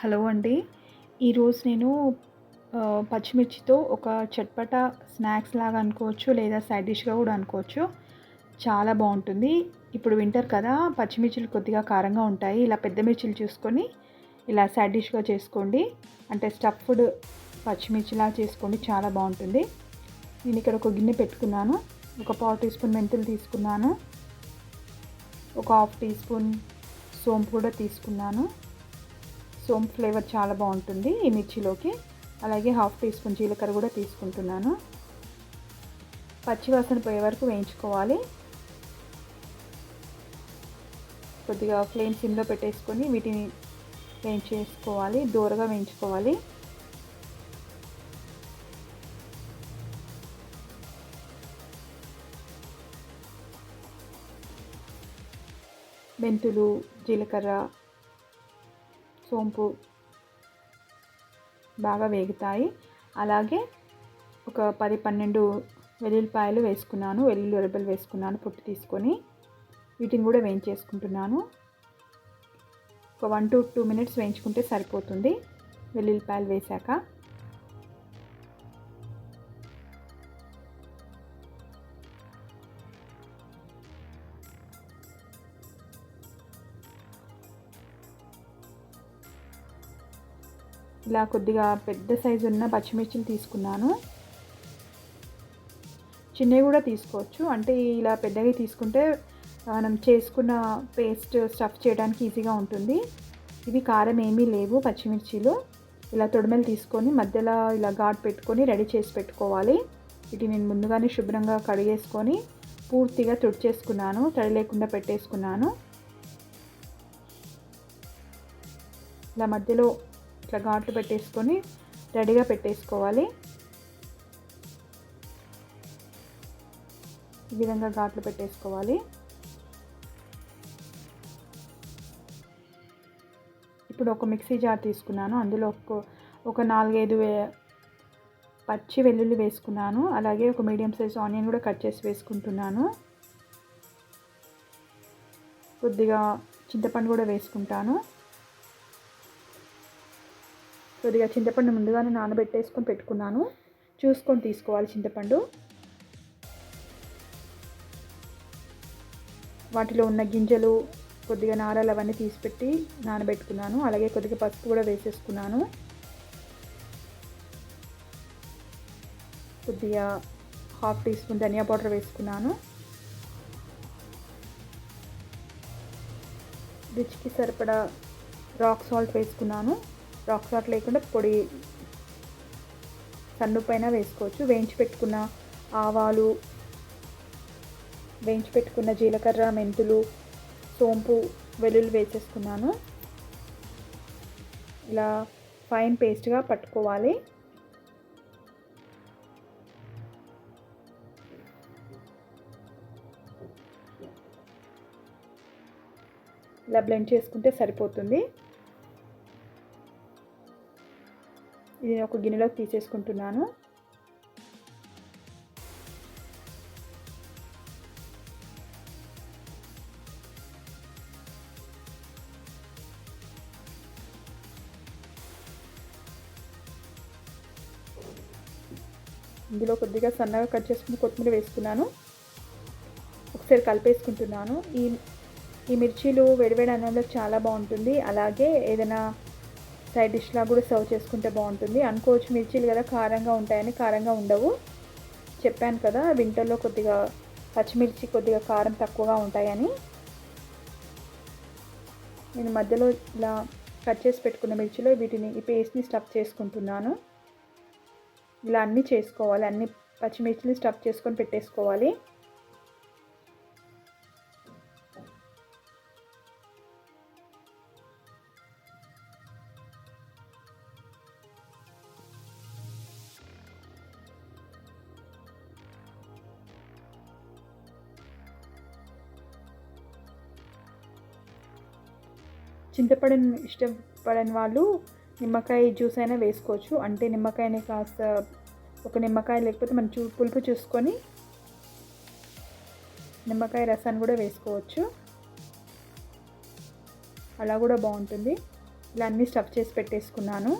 Hello అండి. ఈరోజు నేను పచ్చిమిర్చితో ఒక చట్పట స్నాక్స్ లాగా అనుకోవచ్చు లేదా సైడ్ డిష్గా కూడా అనుకోవచ్చు. చాలా బాగుంటుంది. ఇప్పుడు వింటర్ కదా పచ్చిమిర్చిలు కొద్దిగా కారంగా ఉంటాయి. ఇలా పెద్ద మిర్చిలు చూసుకొని ఇలా సైడ్ డిష్గా చేసుకోండి. అంటే స్టఫ్డ్ పచ్చిమిర్చిలా చేసుకోండి చాలా బాగుంటుంది. నేను ఇక్కడ ఒక గిన్నె పెట్టుకున్నాను. ఒక పావు టీ స్పూన్ మెంతులు తీసుకున్నాను. ఒక హాఫ్ టీ స్పూన్ సోంపు కూడా తీసుకున్నాను. సోంపు ఫ్లేవర్ చాలా బాగుంటుంది ఈ మిర్చిలోకి. అలాగే హాఫ్ టీ స్పూన్ జీలకర్ర కూడా తీసుకుంటున్నాను. పచ్చివాసన పోయే వరకు వేయించుకోవాలి. కొద్దిగా ఫ్లేమ్ సిమ్లో పెట్టేసుకొని వీటిని వేయించేసుకోవాలి. దూరగా వేయించుకోవాలి. మెంతులు జీలకర్ర సోంపు బాగా వేగుతాయి. అలాగే ఒక పది పన్నెండు వెల్లుల్లిపాయలు వేసుకున్నాను. వెల్లుల్లి ఉరబలు వేసుకున్నాను పొట్టు తీసుకొని. వీటిని కూడా వేయించేసుకుంటున్నాను. ఒక వన్ టు టూ మినిట్స్ వేయించుకుంటే సరిపోతుంది. వెల్లుల్లిపాయలు వేశాక. ఇలా కొద్దిగా పెద్ద సైజు ఉన్న పచ్చిమిర్చిని తీసుకున్నాను. చిన్నవి కూడా తీసుకోవచ్చు. అంటే ఇలా పెద్దవి తీసుకుంటే మనం చేసుకున్న పేస్ట్ స్టఫ్ చేయడానికి ఈజీగా ఉంటుంది. ఇవి కారం ఏమీ లేవు పచ్చిమిర్చిలు. ఇలా తొడిమెలు తీసుకొని మధ్యలో ఇలా ఘాట్ పెట్టుకొని రెడీ చేసి పెట్టుకోవాలి. ఇది నేను ముందుగానే శుభ్రంగా కడిగేసుకొని పూర్తిగా తుడిచేసుకున్నాను. తడి లేకుండా పెట్టేసుకున్నాను. ఇలా మధ్యలో ఇట్లా ఘాట్లు పెట్టేసుకొని రెడీగా పెట్టేసుకోవాలి. ఈ విధంగా ఘాట్లు పెట్టేసుకోవాలి. ఇప్పుడు ఒక మిక్సీ జార్ తీసుకున్నాను. అందులో ఒక ఒక నాలుగైదు పచ్చి వెల్లుల్లి వేసుకున్నాను. అలాగే ఒక మీడియం సైజ్ ఆనియన్ కూడా కట్ చేసి వేసుకుంటున్నాను. కొద్దిగా చింతపండు కూడా వేసుకుంటాను. కొద్దిగా చింతపండు ముందుగానే నానబెట్టేసుకొని పెట్టుకున్నాను. చూసుకొని తీసుకోవాలి చింతపండు. వాటిలో ఉన్న గింజలు కొద్దిగా నారలు అవన్నీ తీసిపెట్టి నానబెట్టుకున్నాను. అలాగే కొద్దిగా పసుపు కూడా వేసేసుకున్నాను. కొద్దిగా హాఫ్ టీ స్పూన్ ధనియా పౌడర్ వేసుకున్నాను. రుచికి సరిపడా రాక్ సాల్ట్ వేసుకున్నాను. రాక్ సాల్ట్ లేకుండా పొడి సన్ను పైన వేసుకోవచ్చు. వేయించి పెట్టుకున్న ఆవాలు వేయించి పెట్టుకున్న జీలకర్ర మెంతులు సోంపు వెల్లుల్లి వేసేసుకున్నాను. ఇలా ఫైన్ పేస్ట్గా పట్టుకోవాలి. ఇలా బ్లెండ్ చేసుకుంటే సరిపోతుంది. ఇది ఒక గిన్నెలోకి తీసేసుకుంటున్నాను. ఇందులో కొద్దిగా సన్నగా కట్ చేసుకుని కొత్తిమీర వేసుకున్నాను. ఒకసారి కలిపేసుకుంటున్నాను. ఈ ఈ మిర్చీలు వేడివేడి అన్నంలో చాలా బాగుంటుంది. అలాగే ఏదైనా సైడ్ డిష్లా కూడా సర్వ్ చేసుకుంటే బాగుంటుంది. అనుకోవచ్చు మిర్చీలు కదా కారంగా ఉంటాయని కారంగా ఉండవు. చెప్పాను కదా వింటర్లో కొద్దిగా పచ్చిమిర్చి కొద్దిగా కారం తక్కువగా ఉంటాయని. నేను మధ్యలో ఇలా కట్ చేసి పెట్టుకున్న మిర్చిలో వీటిని ఈ పేస్ట్ని స్టఫ్ చేసుకుంటున్నాను. ఇలా అన్నీ చేసుకోవాలి. అన్ని పచ్చిమిర్చిని స్టఫ్ చేసుకొని పెట్టేసుకోవాలి. చింతపడని ఇష్టపడని వాళ్ళు నిమ్మకాయ జ్యూస్ అయినా వేసుకోవచ్చు. అంటే నిమ్మకాయని కాస్త ఒక నిమ్మకాయ లేకపోతే మనం చూ పులుపు చూసుకొని నిమ్మకాయ రసాన్ని కూడా వేసుకోవచ్చు. అలా కూడా బాగుంటుంది. ఇలా అన్నీ స్టఫ్ చేసి పెట్టేసుకున్నాను.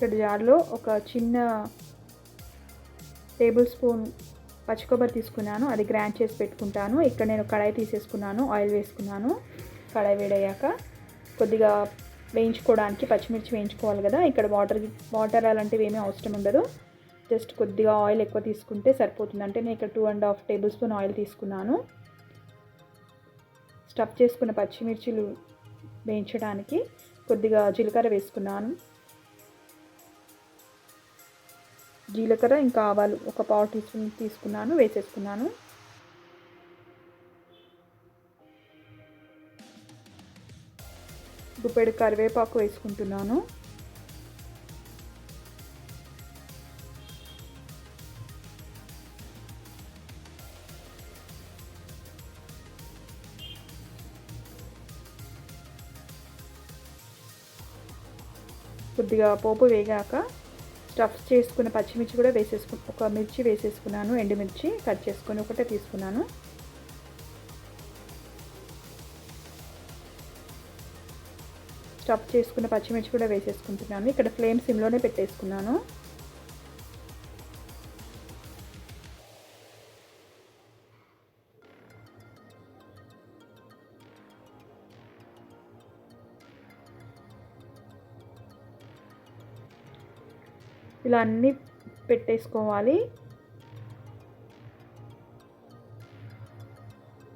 ఇక్కడ జార్లో ఒక చిన్న టేబుల్ స్పూన్ పచ్చి కొబ్బరి తీసుకున్నాను. అది గ్రైండ్ చేసి పెట్టుకుంటాను. ఇక్కడ నేను కడాయి తీసేసుకున్నాను. ఆయిల్ వేసుకున్నాను. కడాయి వేడయ్యాక కొద్దిగా వేయించుకోవడానికి పచ్చిమిర్చి వేయించుకోవాలి కదా. ఇక్కడ వాటర్ వాటర్ అలాంటివి ఏమీ అవసరం ఉండదు. జస్ట్ కొద్దిగా ఆయిల్ ఎక్కువ తీసుకుంటే సరిపోతుంది. అంటే నేను ఇక్కడ two and half tablespoon oil తీసుకున్నాను. స్టఫ్ చేసుకున్న పచ్చిమిర్చిలు వేయించడానికి కొద్దిగా జీలకర్ర వేసుకున్నాను. జీలకర్ర ఇంకా ఆవాలు ఒక పావు టీ స్పూన్ తీసుకున్నాను వేసేసుకున్నాను. గుప్పెడు కరివేపాకు వేసుకుంటున్నాను. కొద్దిగా పోపు వేగాక స్టఫ్ చేసుకున్న పచ్చిమిర్చి కూడా వేసేసుకు ఒక మిర్చి వేసేసుకున్నాను ఎండుమిర్చి కట్ చేసుకొని ఒకటే తీసుకున్నాను. స్టఫ్ చేసుకున్న పచ్చిమిర్చి కూడా వేసేసుకుంటున్నాను. ఇక్కడ ఫ్లేమ్ సిమ్లోనే పెట్టేసుకున్నాను. ఇలా అన్నీ పెట్టేసుకోవాలి.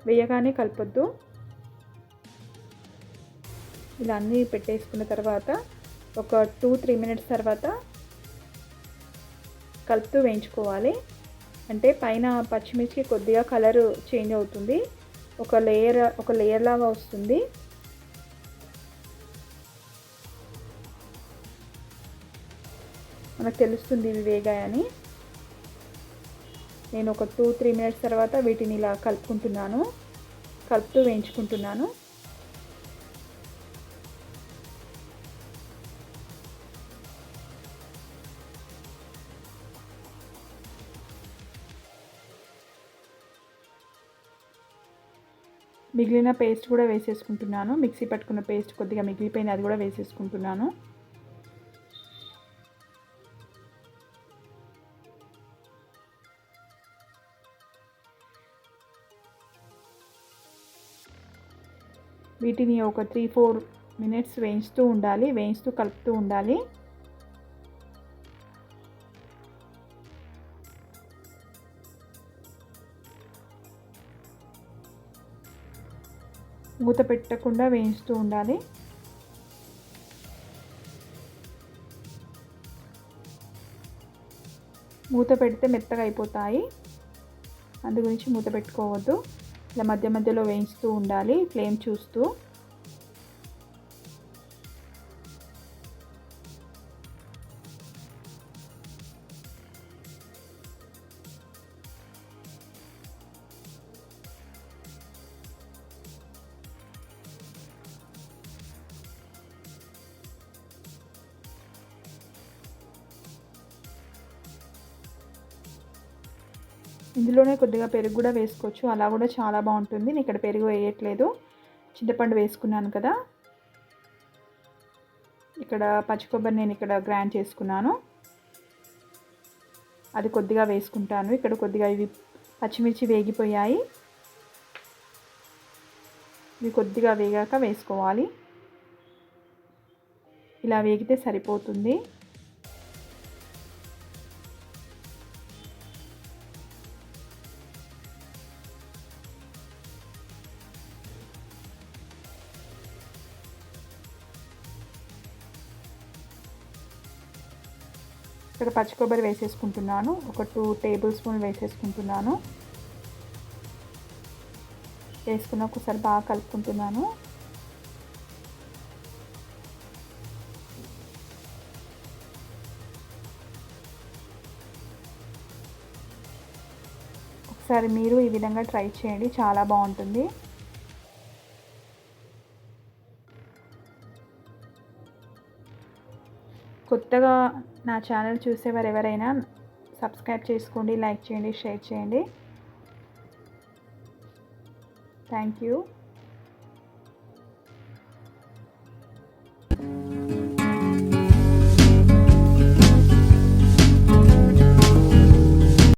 వేయగానే కలపొద్దు. ఇలా అన్నీ పెట్టేసుకున్న తర్వాత ఒక టూ త్రీ మినిట్స్ తర్వాత కలుపుతూ వేయించుకోవాలి. అంటే పైన పచ్చిమిర్చి కొద్దిగా కలర్ చేంజ్ అవుతుంది. ఒక లేయర్ ఒక లేయర్ లాగా వస్తుంది. మనకు తెలుస్తుంది ఇవి వేగాయని. నేను ఒక టూ త్రీ మినిట్స్ తర్వాత వీటిని ఇలా కలుపుకుంటున్నాను. కలుపుతూ వేయించుకుంటున్నాను. మిగిలిన పేస్ట్ కూడా వేసేసుకుంటున్నాను. మిక్సీ పట్టుకున్న పేస్ట్ కొద్దిగా మిగిలిపోయింది అది కూడా వేసేసుకుంటున్నాను. వీటిని ఒక త్రీ ఫోర్ మినిట్స్ వేయిస్తూ ఉండాలి వేయిస్తూ కలుపుతూ ఉండాలి. మూత పెట్టకుండా వేయిస్తూ ఉండాలి. మూత పెడితే మెత్తగా అయిపోతాయి. అందు గురించి మూత పెట్టుకోవద్దు. ఇలా మధ్య మధ్యలో వేయిస్తూ ఉండాలి ఫ్లేమ్ చూస్తూ. ఇందులోనే కొద్దిగా పెరుగు కూడా వేసుకోవచ్చు. అలా కూడా చాలా బాగుంటుంది. నేను ఇక్కడ పెరుగు వేయట్లేదు. చింతపండు వేసుకున్నాను కదా. ఇక్కడ పచ్చి కొబ్బరి నేను ఇక్కడ గ్రైండ్ చేసుకున్నాను. అది కొద్దిగా వేసుకుంటాను. ఇక్కడ కొద్దిగా ఇవి పచ్చిమిర్చి వేగిపోయాయి. ఇవి కొద్దిగా వేగాక వేసుకోవాలి. ఇలా వేగితే సరిపోతుంది. ఇక్కడ పచ్చి కొబ్బరి వేసేసుకుంటున్నాను. ఒక టూ టేబుల్ స్పూన్ వేసేసుకుంటున్నాను. వేసుకున్న ఒకసారి బాగా కలుపుకుంటున్నాను. ఒకసారి మీరు ఈ విధంగా ట్రై చేయండి. చాలా బాగుంటుంది. కొత్తగా నా ఛానల్ చూసేవారు ఎవరైనా సబ్స్క్రైబ్ చేసుకోండి లైక్ చేయండి షేర్ చేయండి. Thank you.